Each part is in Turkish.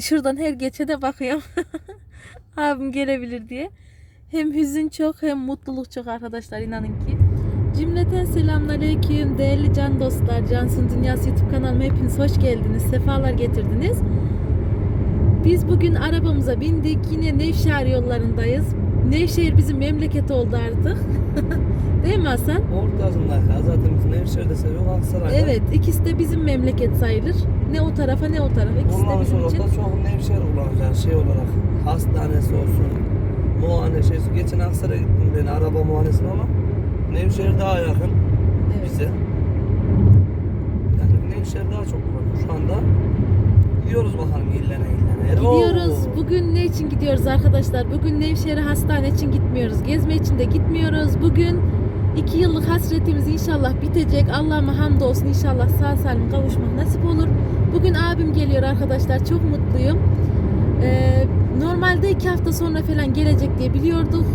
Şuradan her geçe de bakıyorum. Abim gelebilir diye. Hem hüzün çok hem mutluluk çok arkadaşlar inanın ki. Cümleten selamünaleyküm değerli can dostlar. Cansın Dünyası YouTube kanalıma hepiniz hoş geldiniz. Sefalar getirdiniz. Biz bugün arabamıza bindik. Yine Nevşehir yollarındayız. Nevşehir bizim memleket oldu artık. Değil mi Hasan? Ortasında biz Nevşehir'de seviyor Aksaray'da. Evet, ikisi de bizim memleket sayılır. Ne o tarafa ne o tarafa. İkisi de Ondan bizim sonra için. da çok Nevşehir kullanacağız şey olarak. Hastanesi olsun. Muayene şeysi. Geçen Aksaray'a gittim ben araba muayenesine ama Nevşehir daha yakın Evet. bize. Yani Nevşehir daha çok kullanıyor. Şu anda gidiyoruz bakalım illene illene. Gidiyoruz. Oo. Bugün ne için gidiyoruz arkadaşlar? Bugün Nevşehir hastane için gitmiyoruz. Gezme için de gitmiyoruz. Bugün iki yıllık hasretimiz inşallah bitecek. Allah'ıma hamdolsun inşallah sağ salim kavuşmak nasip olur. Bugün abim geliyor arkadaşlar. Çok mutluyum. Ee, normalde iki hafta sonra falan gelecek diye biliyorduk.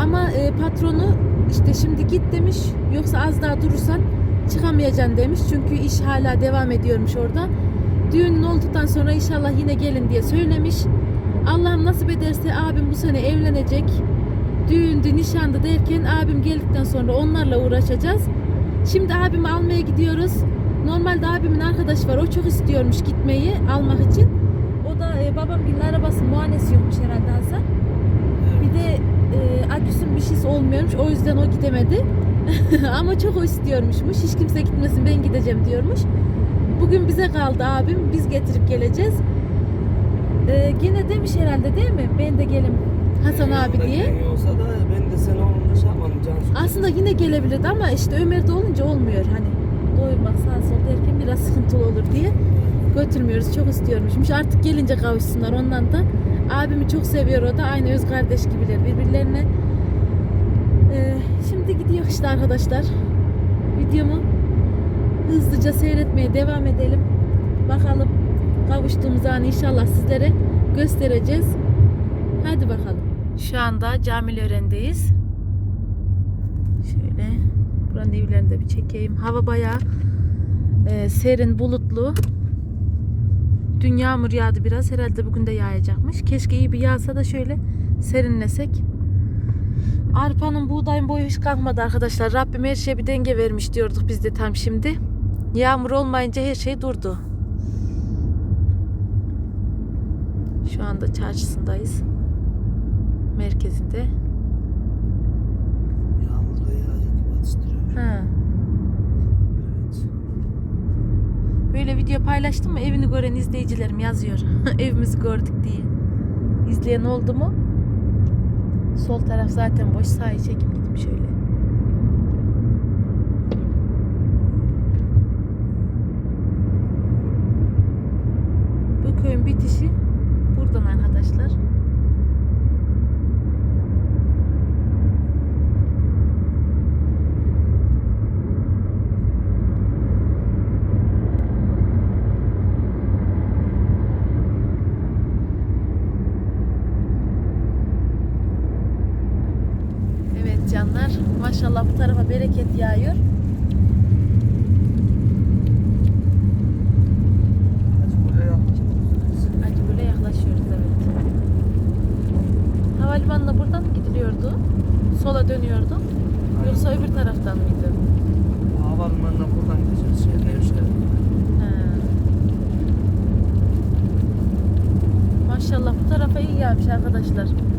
Ama e, patronu işte şimdi git demiş. Yoksa az daha durursan çıkamayacaksın demiş. Çünkü iş hala devam ediyormuş orada. Düğünün olduktan sonra inşallah yine gelin diye söylemiş. Allah'ım nasip ederse abim bu sene evlenecek. Düğündü, nişandı derken abim geldikten sonra onlarla uğraşacağız. Şimdi abimi almaya gidiyoruz. Normalde abimin arkadaşı var. O çok istiyormuş gitmeyi almak için. O da e, babamgilin arabası muayenesi yokmuş herhalde Hasan. Bir de e, aküsün bir şeysi olmuyormuş. O yüzden o gidemedi. Ama çok o istiyormuşmuş. Hiç kimse gitmesin ben gideceğim diyormuş. Bugün bize kaldı abim. Biz getirip geleceğiz. Ee, gene demiş herhalde değil mi? Ben de gelim Hasan abi diye. olsa da ben de seni olunca şey yapmadım Cansu. Aslında yine gelebilirdi ama işte Ömer'de olunca olmuyor. Hani doyurmak sağ sol derken biraz sıkıntılı olur diye götürmüyoruz. Çok istiyormuşmuş. Artık gelince kavuşsunlar ondan da. Abimi çok seviyor o da. Aynı öz kardeş gibiler birbirlerine. Ee, şimdi gidiyor işte arkadaşlar. Videomu hızlıca seyretmeye devam edelim. Bakalım kavuştuğumuz anı inşallah sizlere göstereceğiz. Hadi bakalım. Şu anda Camilören'deyiz. Şöyle buranın evlerini de bir çekeyim. Hava bayağı e, serin, bulutlu. Dün yağmur yağdı biraz. Herhalde bugün de yağacakmış. Keşke iyi bir yağsa da şöyle serinlesek. Arpanın buğdayın boyu hiç kalkmadı arkadaşlar. Rabbim her şeye bir denge vermiş diyorduk biz de tam şimdi. Yağmur olmayınca her şey durdu. Şu anda çarşısındayız. Merkezinde. Yağmur da yağacak gibi atıştırıyor. Ha. Evet. Böyle video paylaştım mı evini gören izleyicilerim yazıyor. Evimizi gördük diye. İzleyen oldu mu? Sol taraf zaten boş. Sağa çekim gidip şöyle. Bu köyün bitişi buradan arkadaşlar. Evet canlar. Maşallah bu tarafa bereket yağıyor. Hadi buraya yaklaşıyoruz. Hadi böyle yaklaşıyoruz evet. Havalimanına buradan mı gidiliyordu? Sola dönüyordu. Yoksa öbür taraftan mıydı? Havalimanına buradan gideceğiz. Şey, Nevşehir. He. Maşallah bu tarafa iyi gelmiş arkadaşlar.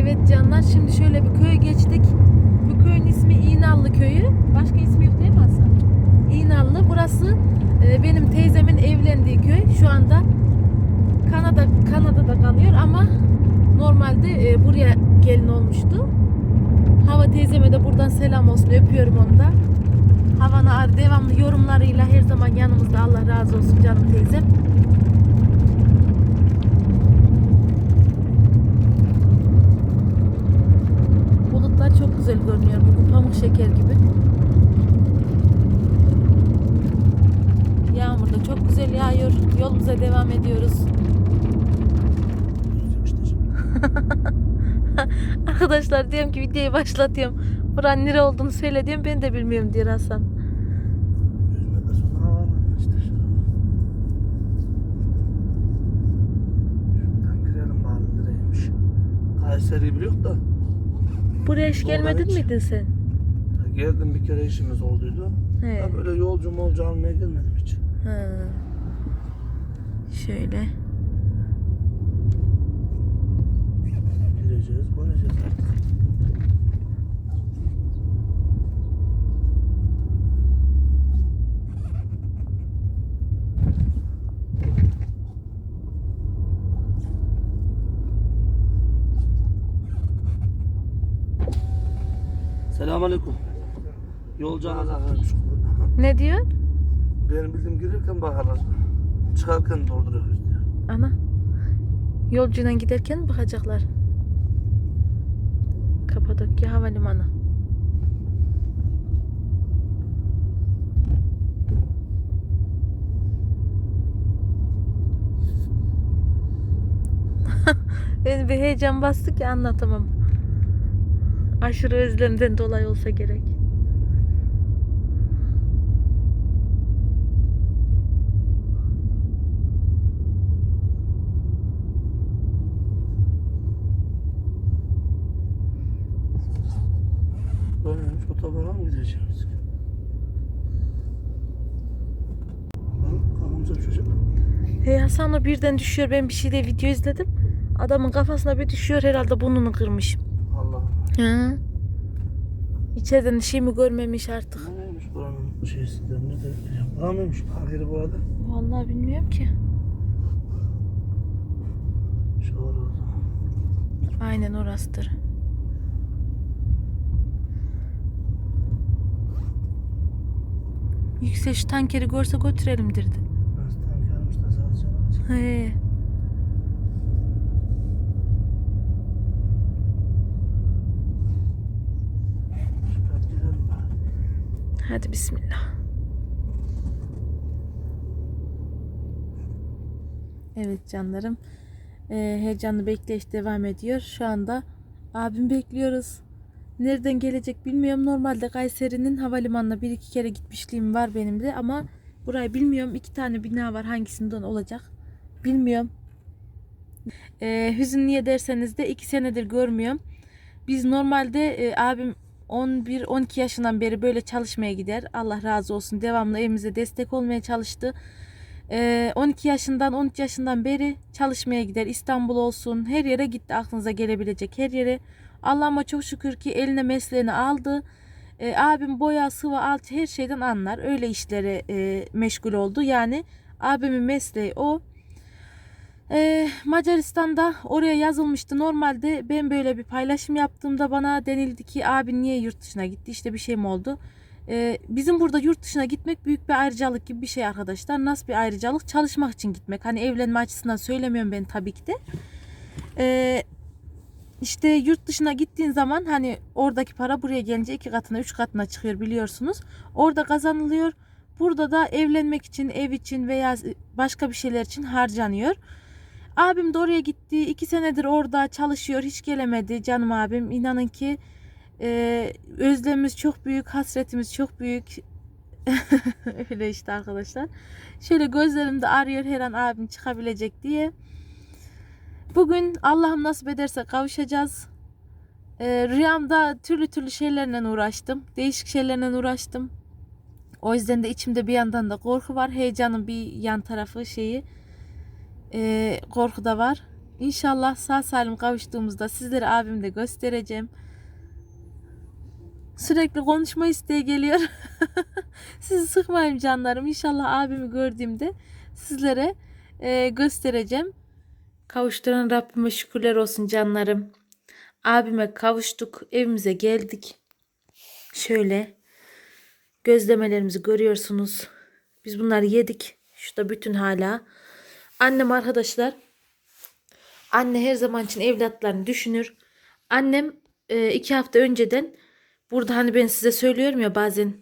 Evet canlar şimdi şöyle bir köye geçtik. Bu köyün ismi İğnallı köyü. Başka ismi yok değil mi Hasan? İğnallı. Burası e, benim teyzemin evlendiği köy. Şu anda Kanada Kanada'da kalıyor ama normalde e, buraya gelin olmuştu. Hava teyzeme de buradan selam olsun. Öpüyorum onu da. Havana devamlı yorumlarıyla her zaman yanımızda. Allah razı olsun canım teyzem. Çok güzel görünüyor bugün pamuk şeker gibi. Yağmur da çok güzel yağıyor. Yolumuza devam ediyoruz. Arkadaşlar diyorum ki videoyu başlatıyorum. Buranın nere olduğunu söyle diyorum. Ben de bilmiyorum diyor Hasan. 100 metre sonra havaalanı işte şurada. Şuradan girelim bakalım nereymiş. Kayseri'yi biliyor da. Buraya hiç gelmedin hiç. miydin sen? Geldim bir kere işimiz olduydu. He. Ya böyle yolcu molcu almaya gelmedim hiç. Ha. Şöyle. Gireceğiz, göreceğiz artık. Selamünaleyküm. Yolcu anahtarıymış. Ne diyor? Benim bildiğim girirken bakarlar. Çıkarken dolduruyoruz diyor. Ana. Yolcuyla giderken bakacaklar. Kapadokya Havalimanı. Beni bir heyecan bastı ki anlatamam. Aşırı özlemden dolayı olsa gerek. Böyleymiş otobana mı gideceğiz? Kafamıza çocuk. Hey Hasan'la birden düşüyor. Ben bir şeyde video izledim. Adamın kafasına bir düşüyor. Herhalde burnunu kırmış. Hı. İçeriden şey mi görmemiş artık. Bu neymiş buranın şeysi de ne de ya bura mıymış park yeri bu arada? Vallahi bilmiyorum ki. Şu orada. Aynen orasıdır. Yüksel şu tankeri görse götürelim dirdi. Hastane gelmiş de sadece. He. Hadi bismillah. Evet canlarım. Ee, heyecanlı bekleyiş devam ediyor. Şu anda abim bekliyoruz. Nereden gelecek bilmiyorum. Normalde Kayseri'nin havalimanına bir iki kere gitmişliğim var benim de ama burayı bilmiyorum. İki tane bina var. Hangisinden olacak? Bilmiyorum. Ee, hüzün niye derseniz de iki senedir görmüyorum. Biz normalde e, abim 11-12 yaşından beri böyle çalışmaya gider. Allah razı olsun. Devamlı evimize destek olmaya çalıştı. Ee, 12 yaşından 13 yaşından beri çalışmaya gider. İstanbul olsun her yere gitti aklınıza gelebilecek her yere. Allah'ıma çok şükür ki eline mesleğini aldı. Ee, abim boya, sıva, alçı her şeyden anlar. Öyle işlere e, meşgul oldu. Yani abimin mesleği o. Ee, Macaristan'da oraya yazılmıştı. Normalde ben böyle bir paylaşım yaptığımda bana denildi ki abi niye yurt dışına gitti? İşte bir şey mi oldu? Ee, bizim burada yurt dışına gitmek büyük bir ayrıcalık gibi bir şey arkadaşlar. Nasıl bir ayrıcalık? Çalışmak için gitmek. Hani evlenme açısından söylemiyorum ben tabii ki de. Ee, işte yurt dışına gittiğin zaman hani oradaki para buraya gelince iki katına üç katına çıkıyor biliyorsunuz. Orada kazanılıyor. Burada da evlenmek için, ev için veya başka bir şeyler için harcanıyor. Abim de oraya gitti. iki senedir orada çalışıyor. Hiç gelemedi canım abim. İnanın ki e, özlemimiz çok büyük. Hasretimiz çok büyük. Öyle işte arkadaşlar. Şöyle gözlerimde arıyor her an abim çıkabilecek diye. Bugün Allah'ım nasip ederse kavuşacağız. E, rüyamda türlü türlü şeylerle uğraştım. Değişik şeylerle uğraştım. O yüzden de içimde bir yandan da korku var. Heyecanın bir yan tarafı şeyi e, korku da var. İnşallah sağ salim kavuştuğumuzda sizlere abimi de göstereceğim. Sürekli konuşma isteği geliyor. Sizi sıkmayayım canlarım. İnşallah abimi gördüğümde sizlere e, göstereceğim. Kavuşturan Rabbime şükürler olsun canlarım. Abime kavuştuk. Evimize geldik. Şöyle gözlemelerimizi görüyorsunuz. Biz bunları yedik. Şurada bütün hala. Annem arkadaşlar. Anne her zaman için evlatlarını düşünür. Annem e, iki hafta önceden burada hani ben size söylüyorum ya bazen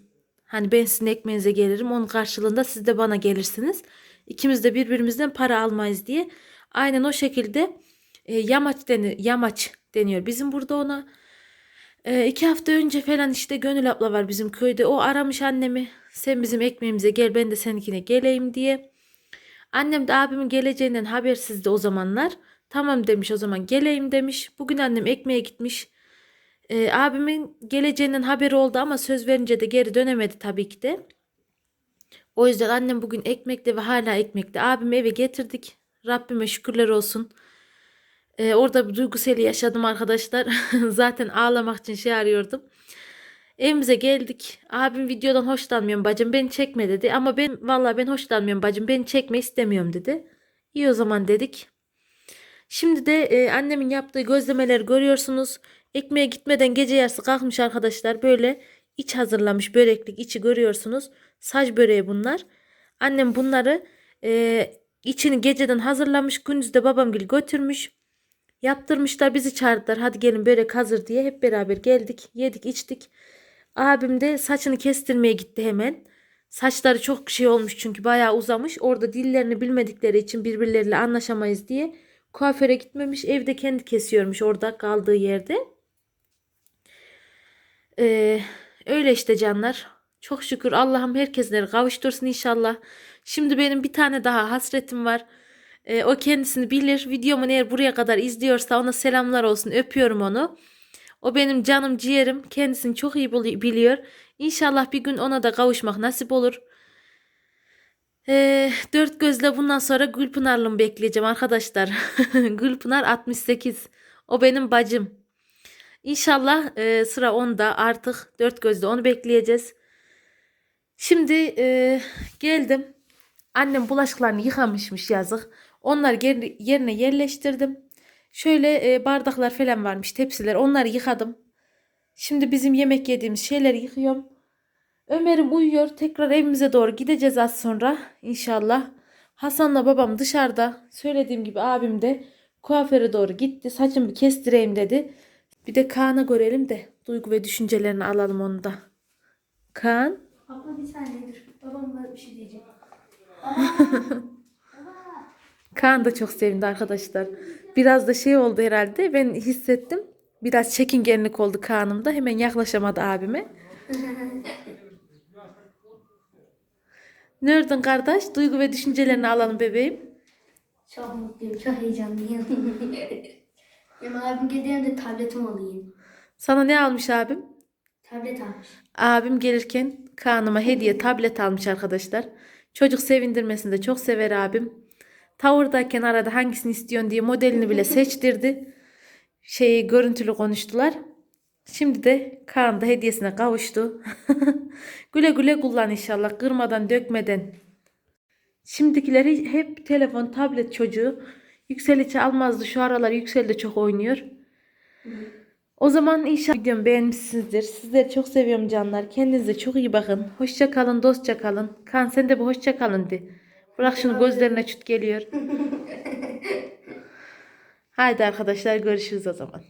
hani ben sizin ekmeğinize gelirim. Onun karşılığında siz de bana gelirsiniz. İkimiz de birbirimizden para almayız diye. Aynen o şekilde e, yamaç denir, yamaç deniyor. Bizim burada ona e, iki hafta önce falan işte Gönül abla var bizim köyde. O aramış annemi. Sen bizim ekmeğimize gel ben de seninkine geleyim diye. Annem de abimin geleceğinden habersizdi o zamanlar. Tamam demiş o zaman geleyim demiş. Bugün annem ekmeğe gitmiş. E, abimin geleceğinden haberi oldu ama söz verince de geri dönemedi tabii ki de. O yüzden annem bugün ekmekte ve hala ekmekte. Abimi eve getirdik. Rabbime şükürler olsun. Ee, orada bir duyguseli yaşadım arkadaşlar. Zaten ağlamak için şey arıyordum. Evimize geldik. Abim videodan hoşlanmıyorum bacım beni çekme dedi. Ama ben vallahi ben hoşlanmıyorum bacım beni çekme istemiyorum dedi. İyi o zaman dedik. Şimdi de e, annemin yaptığı gözlemeleri görüyorsunuz. Ekmeğe gitmeden gece yarısı kalkmış arkadaşlar. Böyle iç hazırlamış böreklik içi görüyorsunuz. Saç böreği bunlar. Annem bunları e, içini geceden hazırlamış. Gündüz de babam gibi götürmüş. Yaptırmışlar bizi çağırdılar. Hadi gelin börek hazır diye hep beraber geldik. Yedik içtik. Abim de saçını kestirmeye gitti hemen. Saçları çok şey olmuş çünkü bayağı uzamış. Orada dillerini bilmedikleri için birbirleriyle anlaşamayız diye kuaföre gitmemiş. Evde kendi kesiyormuş orada kaldığı yerde. Ee, öyle işte canlar. Çok şükür Allah'ım herkesleri kavuştursun inşallah. Şimdi benim bir tane daha hasretim var. Ee, o kendisini bilir. Videomu eğer buraya kadar izliyorsa ona selamlar olsun. Öpüyorum onu. O benim canım ciğerim. Kendisini çok iyi bili- biliyor. İnşallah bir gün ona da kavuşmak nasip olur. Ee, dört gözle bundan sonra Gülpınar'lımı bekleyeceğim arkadaşlar. Gülpınar 68. O benim bacım. İnşallah e, sıra onda artık dört gözle onu bekleyeceğiz. Şimdi e, geldim. Annem bulaşıklarını yıkamışmış yazık. Onları yerine yerleştirdim. Şöyle e, bardaklar falan varmış tepsiler onları yıkadım. Şimdi bizim yemek yediğimiz şeyleri yıkıyorum. Ömer'im uyuyor. Tekrar evimize doğru gideceğiz az sonra inşallah. Hasan'la babam dışarıda. Söylediğim gibi abim de kuaföre doğru gitti. Saçımı kestireyim dedi. Bir de Kaan'a görelim de duygu ve düşüncelerini alalım onu da. Kaan. Abla bir saniye dur. Babam bana bir şey diyecek. Kaan da çok sevindi arkadaşlar. Biraz da şey oldu herhalde. Ben hissettim. Biraz çekingenlik oldu Kaan'ımda. Hemen yaklaşamadı abime. Nereden kardeş? Duygu ve düşüncelerini alalım bebeğim. Çok mutluyum, çok heyecanlıyım. Benim abim geldiğinde tabletim alayım. Sana ne almış abim? Tablet almış. Abim gelirken Kaan'ıma hediye tablet almış arkadaşlar. Çocuk sevindirmesini de çok sever abim. Tavırdayken arada hangisini istiyorsun diye modelini bile seçtirdi. Şeyi görüntülü konuştular. Şimdi de Kaan da hediyesine kavuştu. güle güle kullan inşallah. Kırmadan dökmeden. Şimdikileri hep telefon, tablet çocuğu. Yüksel hiç almazdı. Şu aralar Yüksel de çok oynuyor. O zaman inşallah videomu beğenmişsinizdir. Sizleri çok seviyorum canlar. Kendinize çok iyi bakın. Hoşça kalın, dostça kalın. Kan sen de bir hoşça kalın de. Bırak şunu gözlerine çüt geliyor. Haydi arkadaşlar görüşürüz o zaman.